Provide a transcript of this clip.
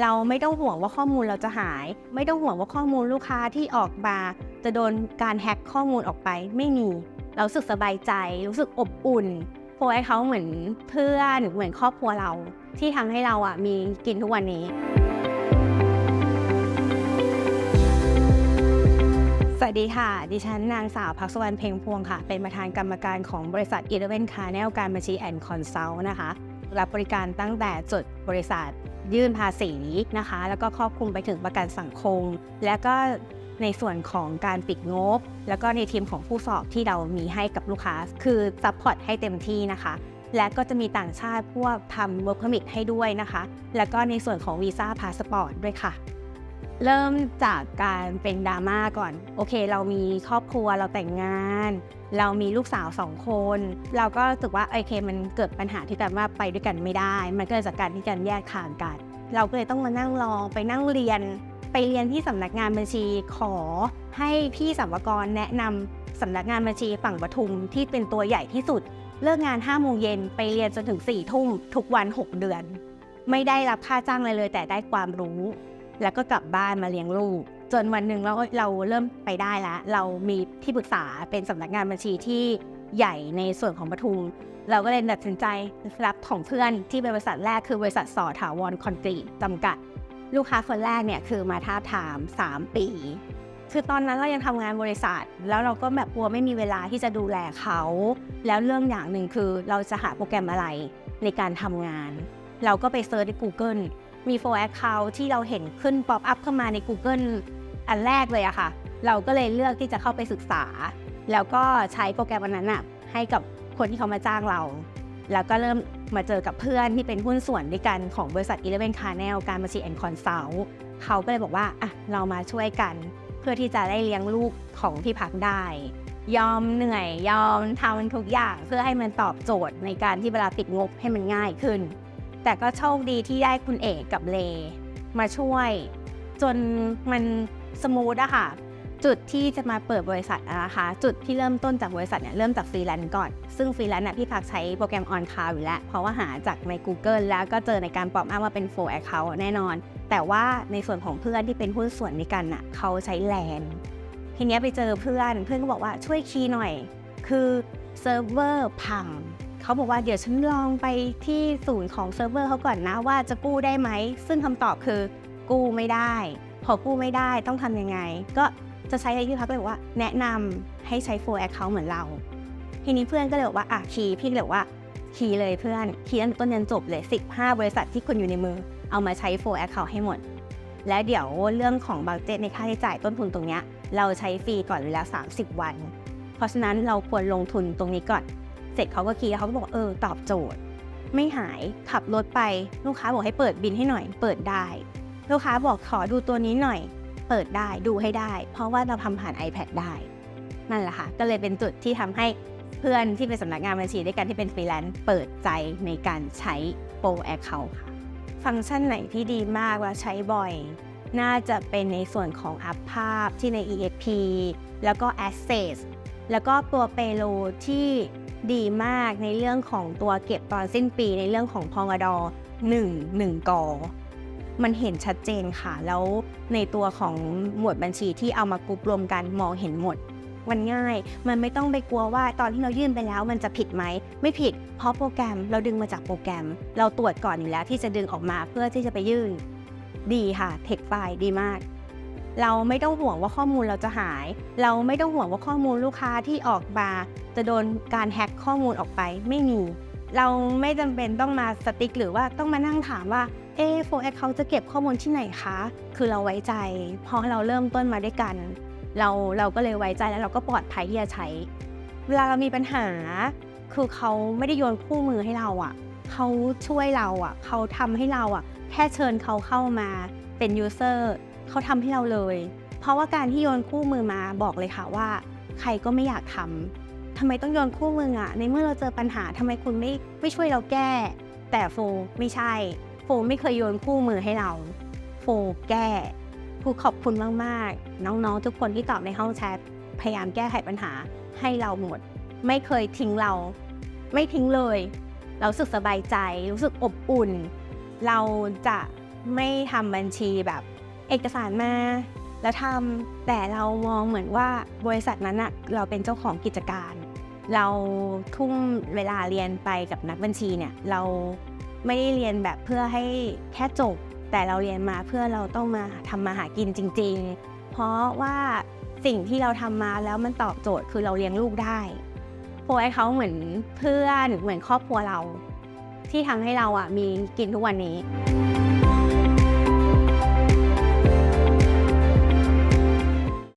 เราไม่ต้องห่วงว่าข้อมูลเราจะหาย ไม่ต้องห่วงว่าข้อมูลลูกค้าที่ออกมาจะโดนการแฮ็กข้อมูลออกไปไม่มี เราสึกสบายใจ รู้สึกอบอุ่นโพให้เขาเหมือนเพื่อนเหมือนครอบครัวเรา ที่ทำให้เราอะมีกินทุกวันนี้ สวัสดีค่ะ ดิฉันนางสาวพักสวรรณเพ็งพวงค่ะ เป็นประธานกรรมการของบริษัท e l e v e n c a r n e l การบัญชีแอนด์คอนซัลท์นะคะ รับบริการตั้งแต่จดบริษัท ยื่นภาษีนะคะ แล้วก็ครอบคลุมไปถึงประกันสังคม และก็ในส่วนของการปิดงบ แล้วก็ในทีมของผู้สอบที่เรามีให้กับลูกค้า คือซัพพอร์ตให้เต็มที่นะคะ และก็จะมีต่างชาติพวกทำ work permit ให้ด้วยนะคะ แล้วก็ในส่วนของวีซ่าพาสปอร์ตด้วยค่ะ เริ่มจากการเป็นดราม่าก่อน โอเค เรามีครอบครัวเราแต่งงาน เรามีลูกสาวสองคน เราก็รู้สึกว่าโอเค มันเกิดปัญหาที่กันว่าไปด้วยกันไม่ได้ มันก็เลยจากการที่กันแยกทางกัน เราก็เลยต้องมานั่งรอไปนั่งเรียน ไปเรียนที่สำนักงานบัญชีขอให้พี่สัมภากรแนะนำสำนักงานบัญชีฝั่งปทุมที่เป็นตัวใหญ่ที่สุด เลิกงาน5โมงเย็นไปเรียนจนถึง4ทุ่มทุกวัน 6 เดือน ไม่ได้รับค่าจ้างอะไรเลย แต่ได้ความรู้ แล้วก็กลับบ้านมาเลี้ยงลูก จนวันหนึ่งเราเราเริ่มไปได้แล้วเรามีที่ปรึกษาเป็นสำนักงานบัญชีที่ใหญ่ในส่วนของปทุม เราก็เลยตัดสินใจรับของเพื่อนที่เป็นบริษัทแรกคือบริษัทสอถาวรคอนกรีตจำกัด ลูกค้าคนแรกเนี่ยคือมาท้าบทาม 3 ปี คือตอนนั้นเรายังทำงานบริษัท แล้วเราก็แบบกลัวไม่มีเวลาที่จะดูแลเขา แล้วเรื่องอย่างหนึ่งคือเราจะหาโปรแกรมอะไรในการทำงาน เราก็ไปเซิร์ชใน Google มี for account ที่เราเห็นขึ้นป๊อปอัพเข้ามาใน Google อันแรกเลยอะค่ะ เราก็เลยเลือกที่จะเข้าไปศึกษา แล้วก็ใช้โปรแกรมอันนั้นอะให้กับคนที่เขามาจ้างเรา แล้วก็เริ่มมาเจอกับเพื่อนที่เป็นหุ้นส่วนด้วยกันของบริษัท Eleven Carnel การบัญชีแอนด์คอนซัลท์เขาก็เลยบอกว่าอะเรามาช่วยกันเพื่อที่จะได้เลี้ยงลูกของที่พักได้ ยอมเหนื่อยยอมทำทุกอย่างเพื่อให้มันตอบโจทย์ในการที่เวลาปิดงบให้มันง่ายขึ้น แต่ก็โชคดีที่ได้คุณเอกกับเล มาช่วย จนมันสมูทอะค่ะ จุดที่จะมาเปิดบริษัทนะคะจุดที่เริ่มต้นจากบริษัทเนี่ยเริ่มจากฟรีแลนซ์ก่อน ซึ่งฟรีแลนซ์น่ะพี่พักใช้โปรแกรมออนคาอยู่แล้ว เพราะว่าหาจากใน Google แล้วก็เจอในการปลอมอ้างว่าเป็น full account แน่นอน แต่ว่าในส่วนของเพื่อนที่เป็นหุ้นส่วนในกันน่ะเขาใช้แลนทีเนี้ยไปเจอเพื่อนเพื่อนก็บอกว่าช่วยคีย์หน่อย คือเซิร์ฟเวอร์พัง เขาบอกว่าเดี๋ยวฉันลองไปที่ศูนย์ของเซิร์ฟเวอร์เขาก่อนนะว่าจะกู้ได้ไหม ซึ่งคำตอบคือกู้ไม่ได้ พอกู้ไม่ได้ต้องทำยังไง ก็จะใช้อะไรที่พักเลยบอกว่า แนะนำให้ใช้ full account เหมือนเรา ทีนี้เพื่อนก็เลยบอกว่าอะคีพี่ก็เลยบอกว่าคีเลยเพื่อนคีตั้งต้นยันจบเลย 15 บริษัทที่คุณอยู่ในมือ เอามาใช้ full account ให้หมด และเดี๋ยวเรื่องของบัตเจตในค่าใช้จ่ายต้นทุนตรงเนี้ยเราใช้ฟรีก่อนอยู่แล้ว30 วัน เพราะฉะนั้นเราควรลงทุนตรงนี้ก่อน เสร็จเขาก็คีย์แล้วเขาก็บอกเออตอบโจทย์ ไม่หายขับรถไปลูกค้าบอกให้เปิดบินให้หน่อย เปิดได้ ลูกค้าบอกขอดูตัวนี้หน่อย เปิดได้ดูให้ได้ เพราะว่าเราทำผ่าน iPad ได้นั่นแหละค่ะก็เลยเป็นจุดที่ทำให้เพื่อนที่เป็นสำนักงานบัญชีด้วยกันที่เป็นฟรีแลนซ์เปิดใจในการใช้โปรแอคเคาท์ค่ะฟังก์ชันไหนที่ดีมากและใช้บ่อย น่าจะเป็นในส่วนของอัพภาพที่ใน EXP แล้วก็ Access แล้วก็ตัว Payload ที่ ดีมากในเรื่องของตัวเก็บตอนสิ้นปีในเรื่องของพองด1 1กอมันเห็นชัดเจนค่ะ แล้วในตัวของหมวดบัญชีที่เอามากรุปรวมกันมองเห็นหมด มันง่าย มันไม่ต้องไปกลัวว่าตอนที่เรายื่นไปแล้วมันจะผิดไหม ไม่ผิด เพราะโปรแกรมเราดึงมาจากโปรแกรม เราตรวจก่อนอยู่แล้วที่จะดึงออกมาเพื่อที่จะไปยื่น ดีค่ะ เทคไฟล์ดีมาก เราไม่ต้องห่วงว่าข้อมูลเราจะหาย เราไม่ต้องห่วงว่าข้อมูลลูกค้าที่ออกมาจะโดนการแฮ็กข้อมูลออกไปไม่มี เราไม่จำเป็นต้องมาสติ๊กหรือว่าต้องมานั่งถามว่าเอ๊โฟแอคเขาจะเก็บข้อมูลที่ไหนคะ คือเราไว้ใจ เพราะเราเริ่มต้นมาด้วยกัน เราเราก็เลยไว้ใจแล้วเราก็ปลอดภัยที่จะใช้ เวลาเรามีปัญหา คือเขาไม่ได้โยนคู่มือให้เราอะ่ะเขาช่วยเราอะ่ะเขาทำให้เราอะ่ะ แค่เชิญเขาเข้ามาเป็นยูเซอร์ เขาทำให้เราเลย เพราะว่าการที่โยนคู่มือมาบอกเลยค่ะว่า ใครก็ไม่อยากทำทำไมต้องโยนคู่มืออะ่ะในเมื่อเราเจอปัญหาทำไมคุณไม่ไม่ช่วยเราแก้ แต่โฟไม่ใช่ โฟไม่เคยโยนคู่มือให้เรา โฟแก้ครูขอบคุณมากๆ น้องๆ ทุกคนที่ตอบในห้องแชทพยายามแก้ไขปัญหาให้เราหมด ไม่เคยทิ้งเรา ไม่ทิ้งเลย เราสึกสบายใจ รู้สึกอบอุ่น เราจะไม่ทำบัญชีแบบ เอกสารมา แล้วทำแต่เรามองเหมือนว่าบริษัทนั้นอะเราเป็นเจ้าของกิจการ เราทุ่มเวลาเรียนไปกับนักบัญชีเนี่ยเราไม่ได้เรียนแบบเพื่อให้แค่จบ แต่เราเรียนมาเพื่อเราต้องมาทำมาหากินจริง ๆ เพราะว่าสิ่งที่เราทำมาแล้วมันตอบโจทย์คือเราเลี้ยงลูกได้โฟไอเขาเหมือนเพื่อนเหมือนครอบครัวเรา ที่ทำให้เราอะมีกินทุกวันนี้